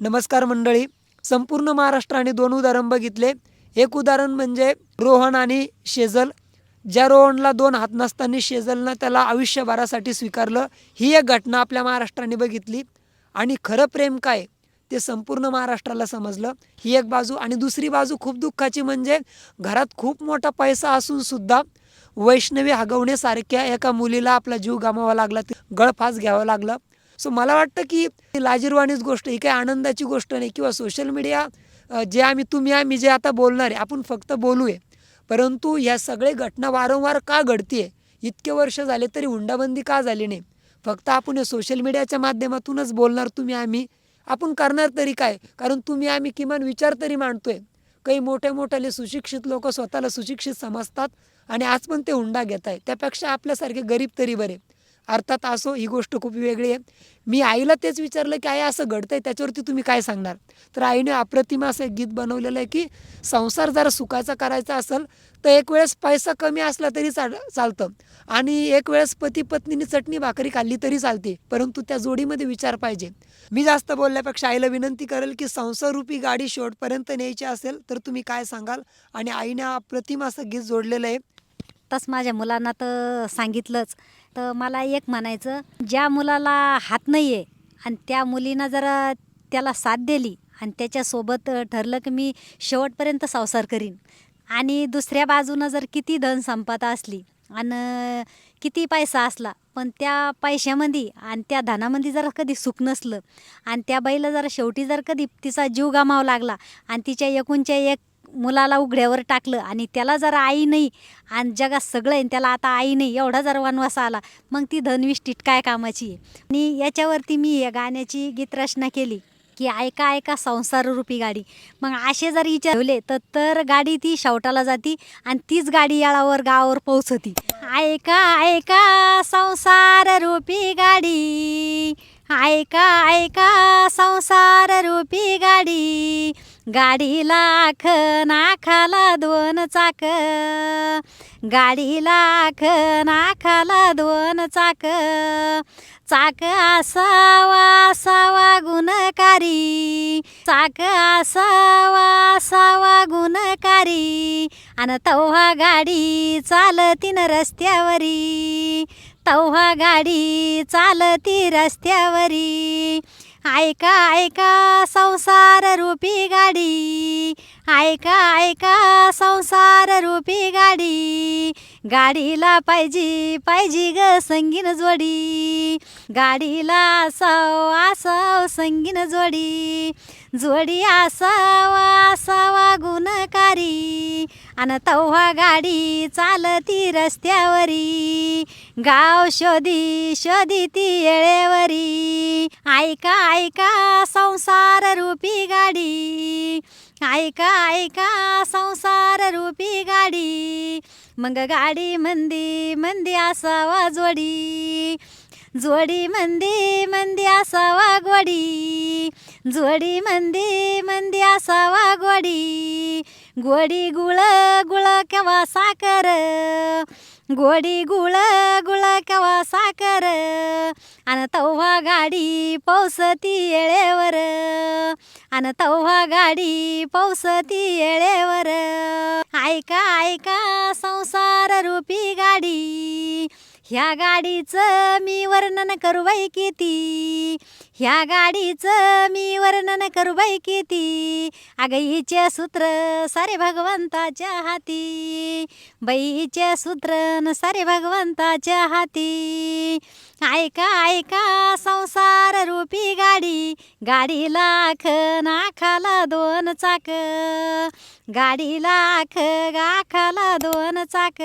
नमस्कार मंडळी. संपूर्ण महाराष्ट्राने दोन उदाहरण बघितले. एक उदाहरण म्हणजे रोहन आणि शेजल. ज्या रोहनला दोन हात नसताना शेजलनं त्याला आयुष्यभरासाठी स्वीकारलं ही एक घटना आपल्या महाराष्ट्राने बघितली. आणि खरं प्रेम काय ते संपूर्ण महाराष्ट्राला समजलं. ही एक बाजू. आणि दुसरी बाजू खूप दुःखाची म्हणजे घरात खूप मोठा पैसा असून सुद्धा वैष्णवी हगवण्यासारख्या एका मुलीला आपला जीव गमावा लागला गळफास घ्यावं लागलं. सो मला वाटतं की लाजीरवाणीच गोष्ट ही काही आनंदाची गोष्ट नाही किंवा सोशल मीडिया जे आम्ही तुम्ही आम्ही जे आता बोलणार आहे आपण फक्त बोलूये. परंतु ह्या सगळे घटना वारंवार का घडतीये? इतके वर्ष झाले तरी हुंडाबंदी का झाली नाही? फक्त आपण हे सोशल मीडियाच्या माध्यमातूनच बोलणार तुम्ही आम्ही. आपण करणार तरी काय? कारण तुम्ही आम्ही किमान विचार तरी मांडतोय. काही मोठे मोठ्याले सुशिक्षित लोक स्वतःला सुशिक्षित समजतात आणि आज पण ते हुंडा घेत आहे त्यापेक्षा आपल्यासारखे गरीब तरी बरे. अर्थात असो ही गोष्ट खूप वेगळी आहे. मी आईला तेच विचारलं की आई असं घडतंय त्याच्यावरती तुम्ही काय सांगणार? तर आईने अप्रतिम असं एक गीत बनवलेलं आहे की संसार जर सुखाचा करायचा असेल तर एक वेळेस पैसा कमी असला तरी चाल चालतं. आणि एक वेळेस पती पत्नीने चटणी भाकरी खाल्ली तरी चालते परंतु त्या जोडीमध्ये विचार पाहिजे. मी जास्त बोलल्यापेक्षा आईला विनंती करेल की संसाररूपी गाडी शेवटपर्यंत न्यायची असेल तर तुम्ही काय सांगाल? आणि आईने अप्रतिम असं गीत जोडलेलं आहे. तस माझ्या मुलांना तर सांगितलंच. तर मला एक म्हणायचं ज्या मुलाला हात नाही आहे आणि त्या मुलीनं जरा त्याला साथ दिली आणि त्याच्यासोबत ठरलं की मी शेवटपर्यंत संसार करीन आणि दुसऱ्या बाजूनं जर किती धन संपदा असली आणि किती पैसा असला पण त्या पैशामध्ये आणि त्या धनामध्ये जर कधी सुख नसलं आणि त्या बाईला जर शेवटी जर कधी तिचा जीव गमावा लागला आणि तिच्या एकूणच्या एक मुलाला उघड्यावर टाकलं आणि त्याला जर आई नाही आणि जगात सगळं आहे आणि त्याला आता आई नाही एवढा जर वनवास आला मग ती धनविष्टीत काय कामाची आहे? आणि याच्यावरती मी या गाण्याची गीतरचना केली की ऐका ऐका संसाररूपी गाडी. मग असे जर विचारले तर तर गाडी ती शेवटाला जाती आणि तीच गाडी याळावर गावावर पोहोचती. ऐका ऐका संसार रूपी गाडी. ऐका ऐका संसार रूपी गाडी गाडीला आख नाखाला दोन चाक. गाडीला आख नाखाला दोन चाक. चाक असावा असावा गुणकारी. चाक असावा असावा गुणकारी. आणि तव्हा गाडी चालतीन रस्त्यावरी. तव्हा गाडी चालती रस्त्यावरी. ऐका ऐका संसार रूपी गाडी. ऐका ऐका संसार रूपी गाडी. गाडीला पाहिजे पाहिजे ग संगीन जोडी. गाडीला असाव असाव संगीन जोडी. जोडी असावा असावा गुणकारी. आणि तव्हा गाडी चालती रस्त्यावरी. गाव शोधी शोधी ती येळेवरी. ऐका ऐका संसार रूपी गाडी. ऐका ऐका संसार रूपी गाडी. मग गाडी मंदी मंदी असावा जोडी. जोडी मंदी मंदी असावा गोडी जोडी मंदी मंदी असावा गोडी गोडी गुळ गुळ केव्हा साखर? गोडी गुळ गुळ केव्हा साखर? आणि तव्हा गाडी पावसती येळेवर. आणि तव्हा गाडी पावसती येळेवर. ऐका ऐका संसार रूपी गाडी. ह्या गाडीचं मी वर्णन करू बाई किती? ह्या गाडीचं मी वर्णन करू बाई किती? अगं हिचे सूत्र सारे भगवंताच्या हाती. बाईचे सूत्र न सारे भगवंताच्या हाती. ऐका ऐका संसार रूपी गाडी. गाडीला आख नाखाला दोन चाक. गाडीला आख गाखाला दोन चाक.